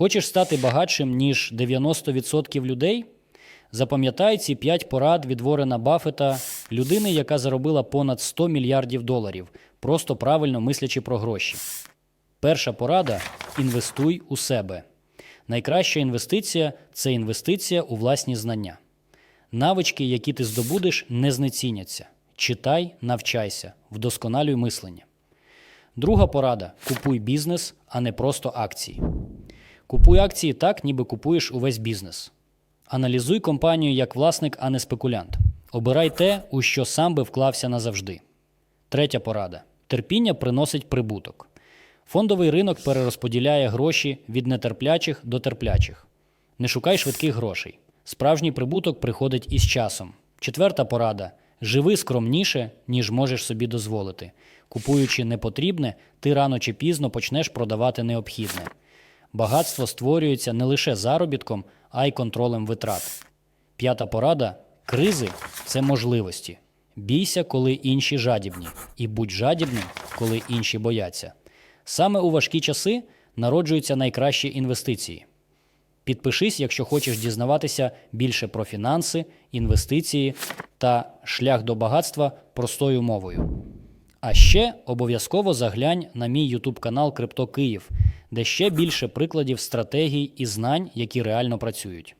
Хочеш стати багатшим, ніж 90% людей? Запам'ятай ці 5 порад від Ворена Баффета, людини, яка заробила понад 100 мільярдів доларів, просто правильно мислячи про гроші. Перша порада інвестуй у себе. Найкраща інвестиція це інвестиція у власні знання. Навички, які ти здобудеш, не знеціняться. Читай, навчайся, вдосконалюй мислення. Друга порада купуй бізнес, а не просто акції. Купуй акції так, ніби купуєш увесь бізнес. Аналізуй компанію як власник, а не спекулянт. Обирай те, у що сам би вклався назавжди. Третя порада: терпіння приносить прибуток. Фондовий ринок перерозподіляє гроші від нетерплячих до терплячих. Не шукай швидких грошей. Справжній прибуток приходить із часом. Четверта порада: живи скромніше, ніж можеш собі дозволити. Купуючи непотрібне, ти рано чи пізно почнеш продавати необхідне. Багатство створюється не лише заробітком, а й контролем витрат. П'ята порада кризи це можливості. Бійся, коли інші жадібні, і будь жадібним, коли інші бояться. Саме у важкі часи народжуються найкращі інвестиції. Підпишись, якщо хочеш дізнаватися більше про фінанси, інвестиції та шлях до багатства простою мовою. А ще обов'язково заглянь на мій YouTube канал Крипто Київ, де ще більше прикладів стратегій і знань, які реально працюють.